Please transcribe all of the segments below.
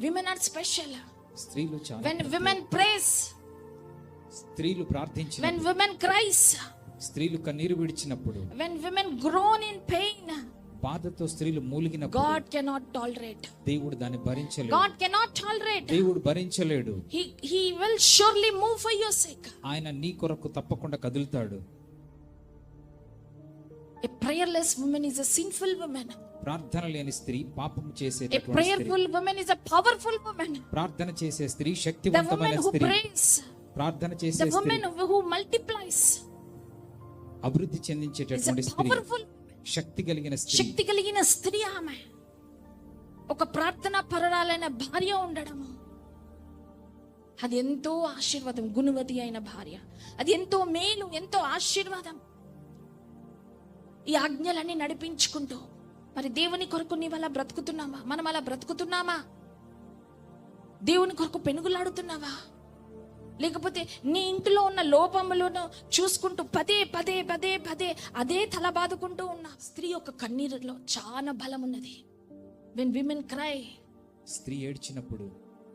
Women are special. స్త్రీలు చాలా When women praise, స్త్రీలు ప్రార్థించిన when women cries, స్త్రీలు కన్నీరు విడిచినప్పుడు when women groan in pain, బాధతో స్త్రీలు మూలిగినప్పుడు God cannot tolerate. దేవుడు దాన్ని భరించలేడు God cannot tolerate. దేవుడు భరించలేడు He, he will surely move for your sake. ఆయన నీ కొరకు తప్పకుండా కదులుతాడు A prayerless woman is a sinful woman. ప్రార్థన లేని స్త్రీ పాపం A చేసేటటువంటి స్త్రీ. prayerful woman is a powerful woman. ప్రార్థన చేసే స్త్రీ The woman శక్తివంతమైన who స్త్రీ. prays, ప్రార్థన చేసే the స్త్రీ. woman who multiplies, అభివృద్ధి is a చెందించేటటువంటి స్త్రీ. powerful, శక్తి కలిగిన స్త్రీ. శక్తి కలిగిన స్త్రీ ఆమె. ఒక ప్రార్థన పరురాలైన భార్య ఉండడము. అది ఎంతో ఆశీర్వాదం గుణవతి అయిన భార్య. అది ఎంతో మేలు ఎంతో ఆశీర్వాదం. ఈ ఆజ్ఞలన్నీ నడిపించుకుంటూ మరి దేవుని కొరకు నీవు అలా బ్రతుకుతున్నామా మనం అలా బ్రతుకుతున్నామా? దేవుని కొరకు పెనుగులాడుతున్నావా? లేకపోతే నీ ఇంటిలో ఉన్న లోపములను చూసుకుంటూ పదే పదే పదే పదే అదే తల బాదుకుంటూ ఉన్న స్త్రీ యొక్క కన్నీరులో చాలా బలం ఉన్నది వెన్ విమెన్ క్రై స్త్రీ ఏడ్చినప్పుడు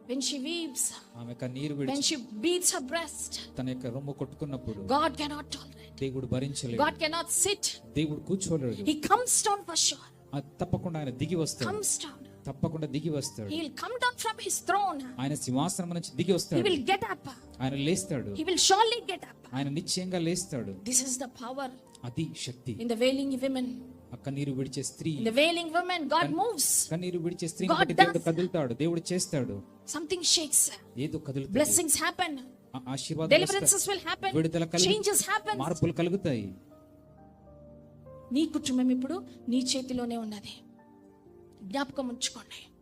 వెన్ షీ వీవ్స్ ఆమె కన్నీరు విడిచి షీ బీట్స్ హర్ బ్రెస్ట్ తన యొక్క రొమ్ము కొట్టుకున్నప్పుడు గాడ్ కెనాట్ టాలరేట్ దేవుడు భరించలేడు. గాడ్ కెనాట్ సిట్ దేవుడు కూర్చోలేడు. He comes down for sure ఆ తప్పకుండా ఆయన దిగి వస్తాడు. కమ్స్ డౌన్ తప్పకుండా దిగి వస్తాడు. He will come down from his throne ఆయన సింహాసనం నుంచి దిగి హీ వస్తాడు. విల్ గెట్ అప్ ఆయన లేస్తాడు. He will surely get up ఆయన నిశ్చయంగా లేస్తాడు. దిస్ ఇస్ ద పవర్ అది శక్తి. ఇన్ ద వేలింగ్ విమెన్ ఆ కన్నీరు విడిచే స్త్రీ. The wailing women God moves కన్నీరు విడిచే స్త్రీ God దేవుడు. కదులుతాడు. దేవుడు చేస్తాడు. సంథింగ్ షేక్స్ ఏదో కదులుతాడు blessings happen. వస్తాయి. will happen. విడుదల changes happen. మార్పులు కలుగుతాయి. నీ కుటుంబం ఇప్పుడు నీ చేతిలోనే ఉన్నది. జ్ఞాపకం ఉంచుకోండి.